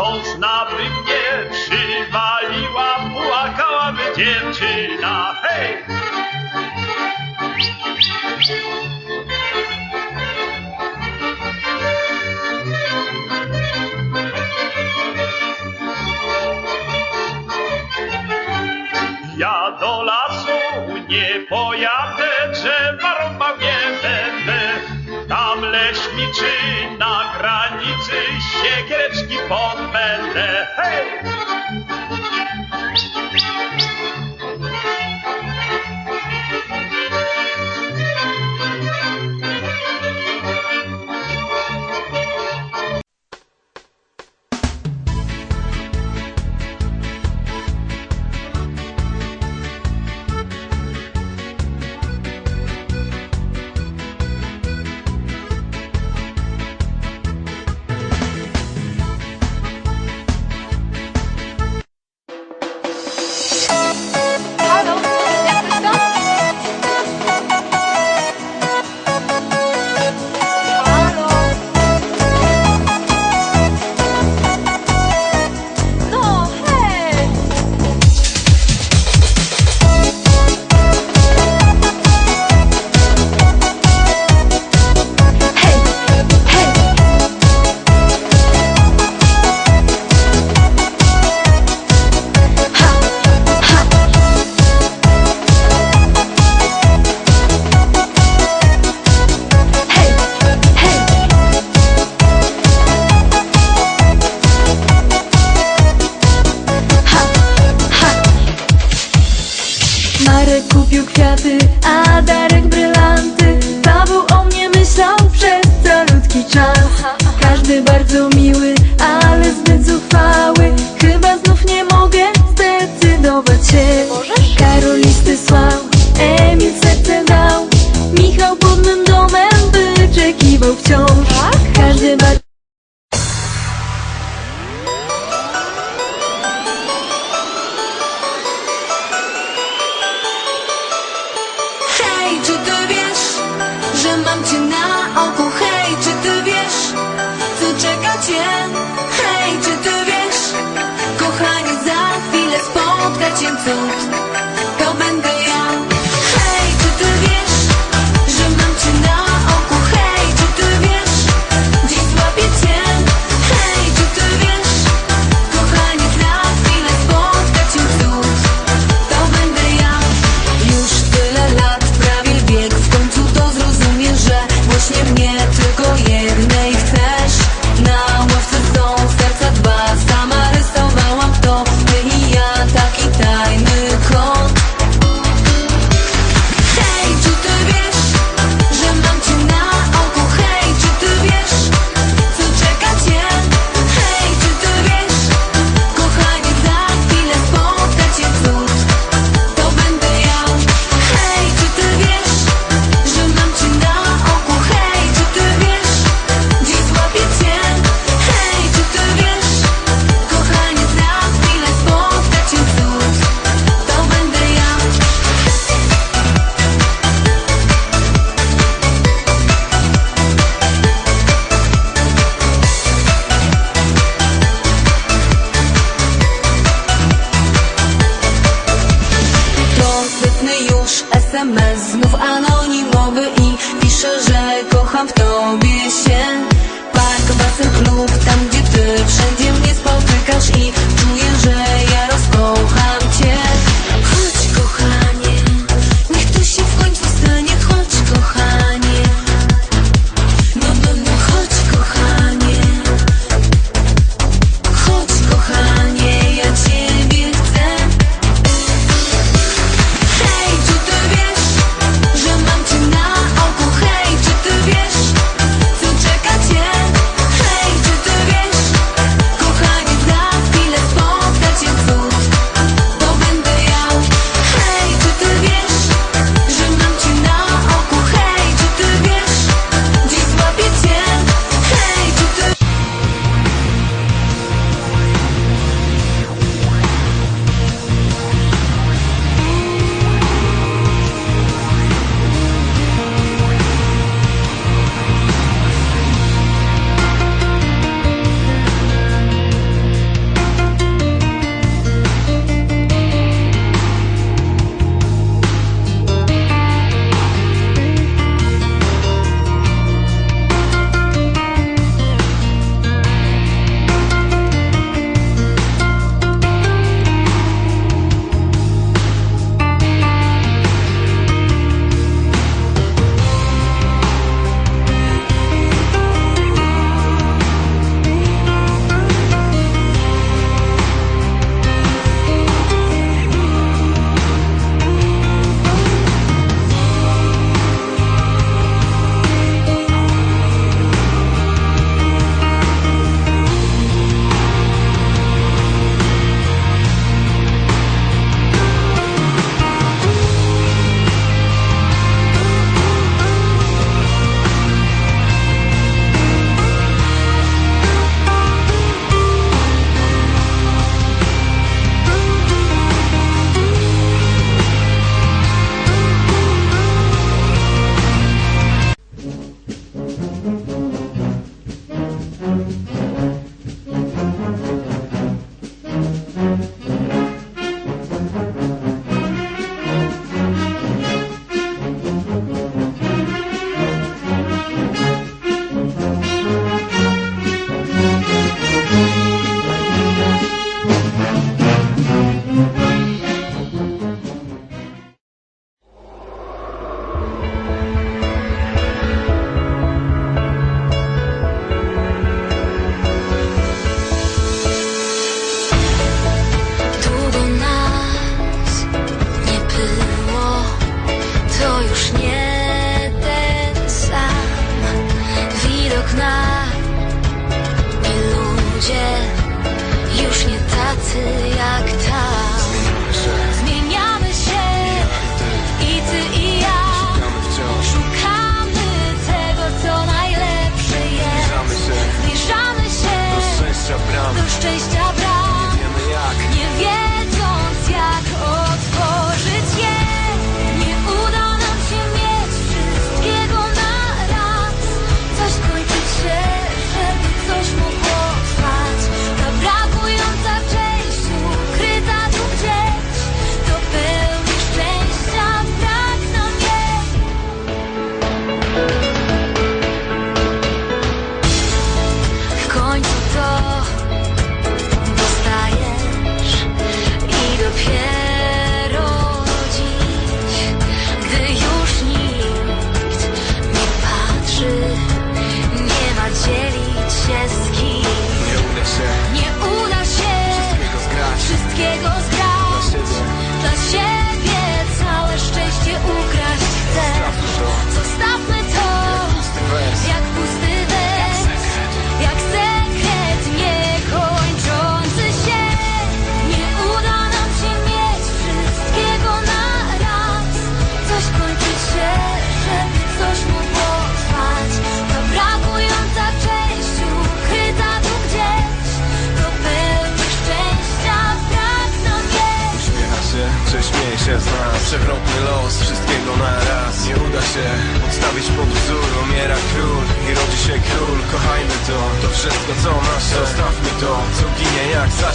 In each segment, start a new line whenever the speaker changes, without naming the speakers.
patrząc na mnie przywaliła, płakałaby dziewczyna. Hej! Ja do lasu nie pojadę.
Побачи, може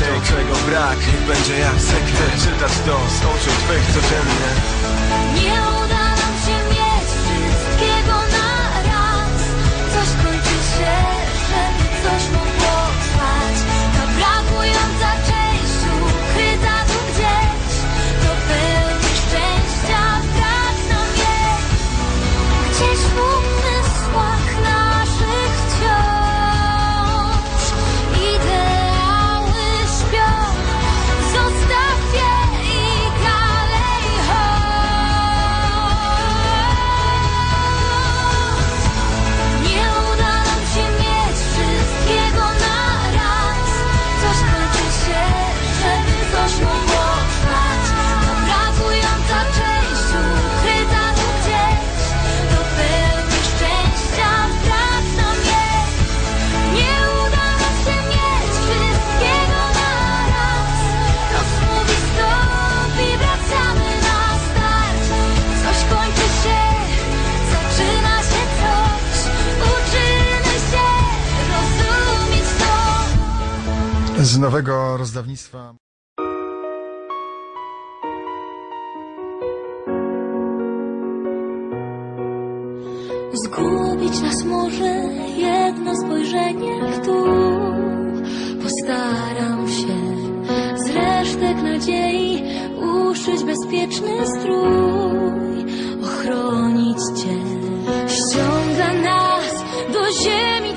Wiesz, czego brak, niech będzie jak sekty Czytać to z oczu twych codziennie.
z nowego rozdawnictwa.
Zgubić nas może jedno spojrzenie tu. Postaram się z resztek nadziei uszyć bezpieczny strój, ochronić cię. Ściąga nas do ziemi